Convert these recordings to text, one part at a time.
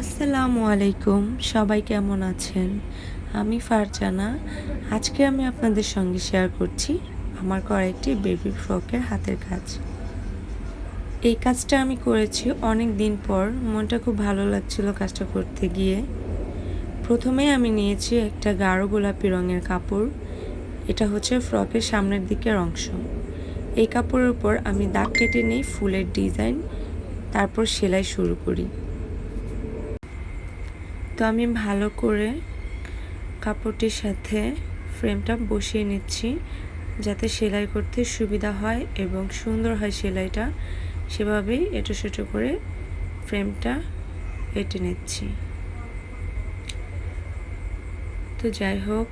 আসসালামু আলাইকুম, সবাই কেমন আছেন? আমি ফারজানা। আজকে আমি আপনাদের সঙ্গে শেয়ার করছি আমার কয়েকটি বেবি ফ্রকের হাতের কাজ। এই কাজটা আমি করেছি অনেক দিন পর, মনটা খুব ভালো লাগছিল কাজটা করতে গিয়ে। প্রথমেই আমি নিয়েছি একটা গাঢ় গোলাপি রঙের কাপড়। এটা হচ্ছে ফ্রকের সামনের দিকের অংশ। এই কাপড়ের উপর আমি দাগ কেটে নিই, ফুলের ডিজাইন তারপর সেলাই শুরু করি। তো আমি ভালো করে কাপড়টির সাথে ফ্রেমটা বসিয়ে নিচ্ছি, যাতে সেলাই করতে সুবিধা হয় এবং সুন্দর হয় সেলাইটা। সেভাবেই এটো সেটো করে ফ্রেমটা এঁটে নিচ্ছি। তো যাই হোক,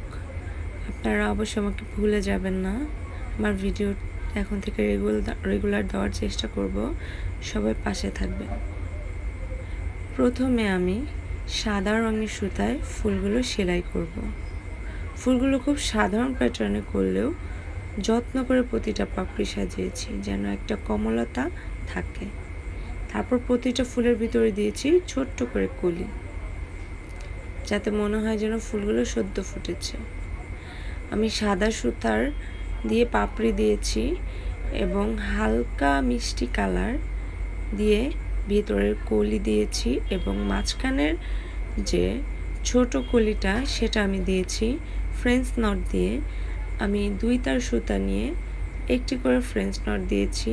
আপনারা অবশ্যই আমাকে ভুলে যাবেন না। আমার ভিডিও এখন থেকে রেগুলার রেগুলার দেওয়ার চেষ্টা করব। সবাই পাশে থাকবেন। প্রথমে আমি সাদা রঙের সুতায় ফুলগুলো সেলাই করব। ফুলগুলো খুব সাধারণ প্যাটার্নে করলেও যত্ন করে প্রতিটা পাপড়ি সাজিয়েছি, যেন একটা কমলতা থাকে তারপর প্রতিটা ফুলের ভিতরে দিয়েছি ছোট্ট করে কলি, যাতে মনে হয় যেন ফুলগুলো সদ্য ফুটেছে আমি সাদা সুতার দিয়ে পাপড়ি দিয়েছি এবং হালকা মিষ্টি কালার দিয়ে ভিতরের কলি দিয়েছি এবং মাঝখানের যে ছোট কলিটা সেটা আমি দিয়েছি ফ্রেঞ্চ নট দিয়ে। আমি দুই তার সুতা নিয়ে একটি করে ফ্রেঞ্চ নট দিয়েছি।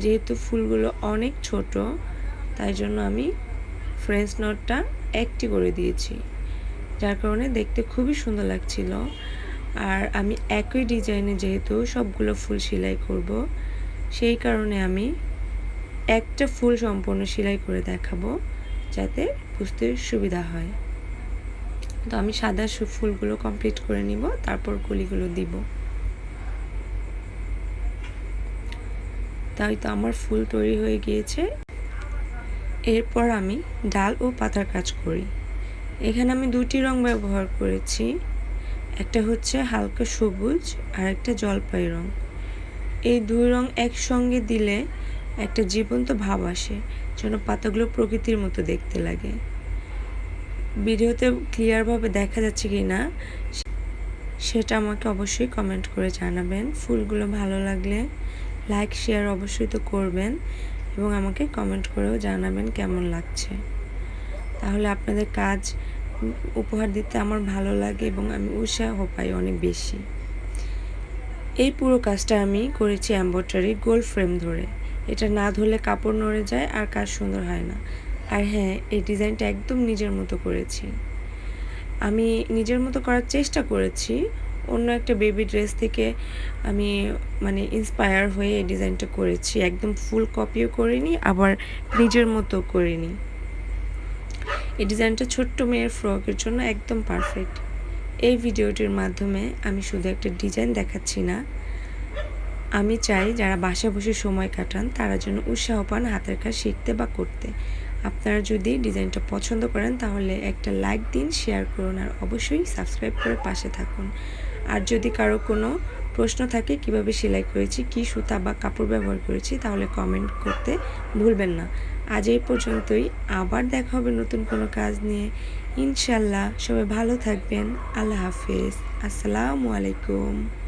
যেহেতু ফুলগুলো অনেক ছোট, তাই জন্য আমি ফ্রেঞ্চ নটটা একটি করে দিয়েছি। যার কারণে দেখতে খুবই সুন্দর লাগছিল। আর আমি একই ডিজাইনে যেহেতু সবগুলো ফুল সেলাই করব, সেই কারণে আমি একটা ফুল সম্পূর্ণ সেলাই করে দেখাবো, যাতে বুঝতে সুবিধা হয়। তো আমি সাদা ফুলগুলো কমপ্লিট করে নিব, তারপর কলিগুলো দিব। তাই তো আমার ফুল তৈরি হয়ে গিয়েছে। এরপর আমি ডাল ও পাতার কাজ করি। এখানে আমি দুটি রং ব্যবহার করেছি। একটা হচ্ছে হালকা সবুজ আর একটা জলপাই রং। এই দুই রং একসঙ্গে দিলে একটা জীবন্ত ভাব আসে যেন পাতাগুলো প্রকৃতির মতো দেখতে লাগে। ভিডিওতে ক্লিয়ারভাবে দেখা যাচ্ছে কি না, সেটা আমাকে অবশ্যই কমেন্ট করে জানাবেন। ফুলগুলো ভালো লাগলে লাইক শেয়ার অবশ্যই তো করবেন এবং আমাকে কমেন্ট করেও জানাবেন কেমন লাগছে। তাহলে আপনাদের কাজ উপহার দিতে আমার ভালো লাগে এবং আমি উৎসাহ পাই অনেক বেশি। এই পুরো কাজটা আমি করেছি অ্যাম্বোটারি গোল ফ্রেম ধরে। এটা না ধরলে কাপড় নড়ে যায় আর কাজ সুন্দর হয় না। আর হ্যাঁ এই ডিজাইনটা একদম নিজের মতো করেছি। আমি নিজের মতো করার চেষ্টা করেছি। অন্য একটা বেবি ড্রেস থেকে আমি মানে ইন্সপায়ার হয়ে এই ডিজাইনটা করেছি। একদম ফুল কপিও করিনি, আবার নিজের মতো করিনি। এই ডিজাইনটা ছোট্ট মেয়ের ফ্রকের জন্য একদম পারফেক্ট এই ভিডিওটির মাধ্যমে আমি শুধু একটা ডিজাইন দেখাচ্ছি না আমি চাই যারা বাসা বসে সময় কাটান, তারা যেন উৎসাহ পান হাতের কাজ শিখতে বা করতে। আপনারা যদি ডিজাইনটা পছন্দ করেন, তাহলে একটা লাইক দিন, শেয়ার করুন আর অবশ্যই সাবস্ক্রাইব করে পাশে থাকুন। আর যদি কারও কোনো প্রশ্ন থাকে, কীভাবে সেলাই করেছি, কি সুতা বা কাপড় ব্যবহার করেছি, তাহলে কমেন্ট করতে ভুলবেন না। আজ এই পর্যন্তই। আবার দেখা হবে নতুন কোনো কাজ নিয়ে। ইনশাল্লাহ সবাই ভালো থাকবেন। আল্লাহ হাফেজ। আসসালামু আলাইকুম।